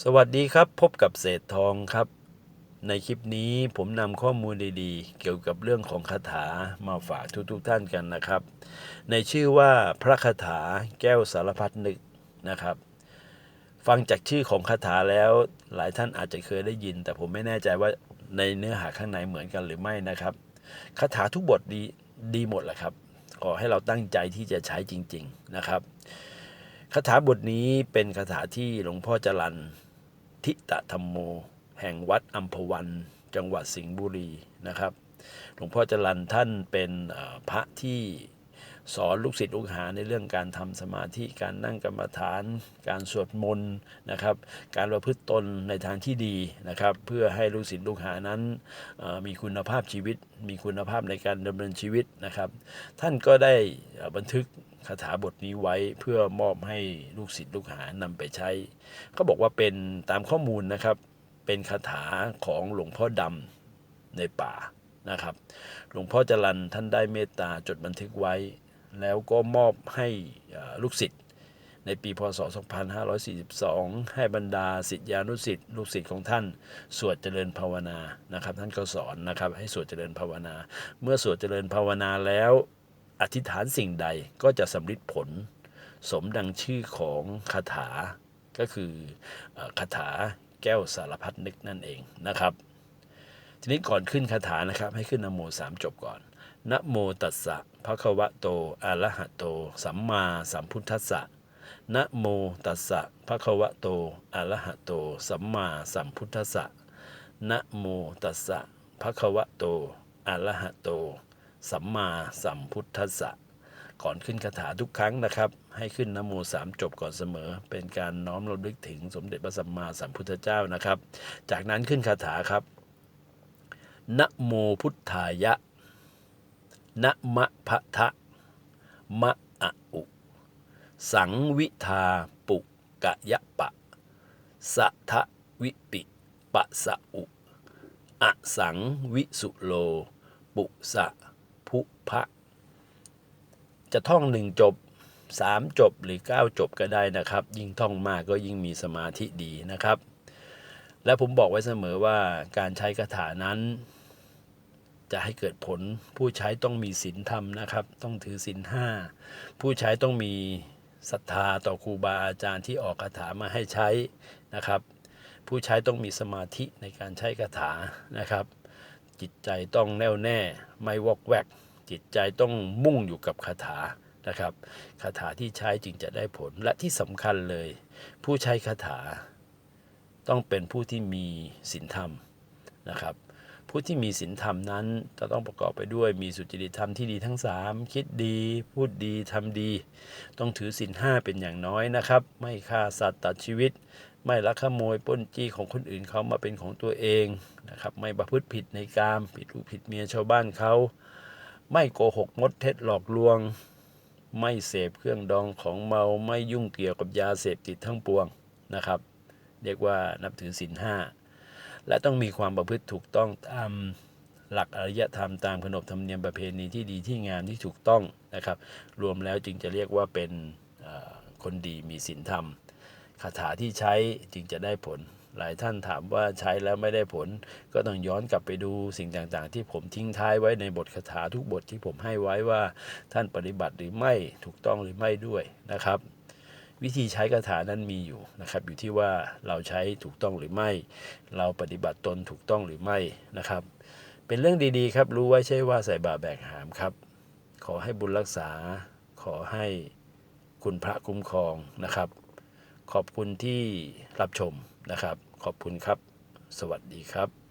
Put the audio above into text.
สวัสดีครับ พบกับเศษทองครับ ในคลิปนี้ผมนำข้อมูลดีๆ เกี่ยวกับเรื่องของคาถามาฝากทุกๆท่านกันนะครับ ในชื่อว่าพระคาถาแก้วสารพัดนึกนะครับ ฟังจากชื่อของคาถาแล้วหลายท่านอาจจะเคยได้ยิน แต่ผมไม่แน่ใจว่าในเนื้อหาข้างในเหมือนกันหรือไม่นะครับคาถาทุกบทดีดีหมดแหละครับ ขอให้เราตั้งใจที่จะใช้จริง ๆนะครับ คาถาบทนี้เป็นคาถาที่หลวงพ่อจรันทิตธรรมโม แห่งวัดอัมพวัน จังหวัดสิงห์บุรีนะครับ หลวงพ่อจรันท่านเป็นพระที่สอนลูกศิษย์ลูกหาในเรื่องการทำสมาธิการนั่งกรรมฐาน การสวดมนต์นะครับ การประพฤติตนในทางที่ดีนะครับ เพื่อให้ลูกศิษย์ลูกหานั้นมีคุณภาพชีวิต มีคุณภาพในการดำเนินชีวิตนะครับ ท่านก็ได้บันทึก คาถาบทนี้ไว้เพื่อมอบให้ลูกศิษย์ลูกหานำไปใช้เขาบอกว่าเป็นตามข้อมูลนะครับ เป็นคาถาของหลวงพ่อดำในป่านะครับ หลวงพ่อจรันท่านได้เมตตาจดบันทึกไว้ แล้วก็มอบให้ลูกศิษย์ในปีพศ 2542 ให้บรรดาศิษยานุศิษย์ลูกศิษย์ของท่าน สวดเจริญภาวนานะครับ ท่านก็สอนนะครับ ให้สวดเจริญภาวนา เมื่อสวดเจริญภาวนาแล้ว อธิษฐานสิ่งใดก็จะสำลิดผล สมดังชื่อของคาถาก็คือคาถาแก้วสารพัดนึกนั่นเองนะครับ ทีนี้ก่อนขึ้นคาถานะครับ ให้ขึ้นนโมสามจบก่อนนะโมตัสสะภะคะวะโตอะระหะโต สัมมาสัมพุทธัสสะนะโมตัสสะภะคะวะโตอะระหะโต สัมมาสัมพุทธัสสะนะโมตัสสะภะคะวะโตอะระหะโต สัมมาสัมพุทธัสสะก่อนขึ้นคาถาทุกครั้งนะครับ ให้ขึ้นนโมสามจบก่อนเสมอ เป็นการน้อมรำลึกถึงสมเด็จพระสัมมาสัมพุทธเจ้านะครับ จากนั้นขึ้นคาถาครับนะโมพุทธายะนะมะพะทะมะอะอุ สังวิทาปุกะยะปะ สะทะวิปิ ปะสะอุอะสังวิสุโล ปุสะ ภุพะ จะท่องหนึ่งจบสามจบหรือเก้าจบก็ได้นะครับ ยิ่งท่องมากก็ยิ่งมีสมาธิดีนะครับ และผมบอกไว้เสมอว่าการใช้คาถานั้น จะให้เกิดผลผู้ใช้ต้องมีศีลธรรมนะครับ ต้องถือศีลห้าผู้ใช้ต้องมีศรัทธาต่อครูบาอาจารย์ที่ออกคาถามาให้ใช้นะครับ ผู้ใช้ต้องมีสมาธิในการใช้คาถานะครับ จิตใจต้องแน่วแน่ไม่วอกแวก จิตใจต้องมุ่งอยู่กับคาถานะครับคาถาที่ใช้จึงจะได้ผลและที่สำคัญเลย ผู้ใช้คาถา ต้องเป็นผู้ที่มีศีลธรรมนะครับผู้ที่มีศีลธรรมนั้นจะต้องประกอบไปด้วยมีสุจริตธรรมที่ดีทั้ง 3 คิดดี พูดดีทำดี ต้องถือศีลห้าเป็นอย่างน้อยนะครับ ไม่ฆ่าสัตว์ตัดชีวิต ไม่ลักขโมยปล้นจี้ของคนอื่นเขามาเป็นของตัวเองนะครับไม่ประพฤติผิดในกามผิดลูกผิดเมียชาวบ้านเขาไม่โกหกมดเท็จหลอกลวง ไม่เสพเครื่องดองของเมาไม่ยุ่งเกี่ยวกับยาเสพติดทั้งปวงนะครับ เรียกว่านับถือศีลห้าและต้องมีความประพฤติถูกต้องตามหลักอารยธรรมตามขนบธรรมเนียมประเพณีที่ดีที่งามที่ถูกต้องนะครับ รวมแล้วจึงจะเรียกว่าเป็นคนดีมีศีลธรรม คาถาที่ใช้จึงจะได้ผล หลายท่านถามว่าใช้แล้วไม่ได้ผล ก็ต้องย้อนกลับไปดูสิ่งต่างๆ ที่ผมทิ้งท้ายไว้ในบทคาถาทุกบทที่ผมให้ไว้ว่าท่านปฏิบัติหรือไม่ถูกต้องหรือไม่ด้วยนะครับ วิธีใช้คาถานั้นมีอยู่นะครับอยู่ที่ว่าเราใช้ถูกต้องหรือไม่ เราปฏิบัติตนถูกต้องหรือไม่นะครับ เป็นเรื่องดีๆครับรู้ไว้ใช่ว่าใส่บาแบกหามครับ ขอให้บุญรักษา ขอให้คุณพระคุ้มครองนะครับ ขอบคุณที่รับชมนะครับ ขอบคุณครับ สวัสดีครับ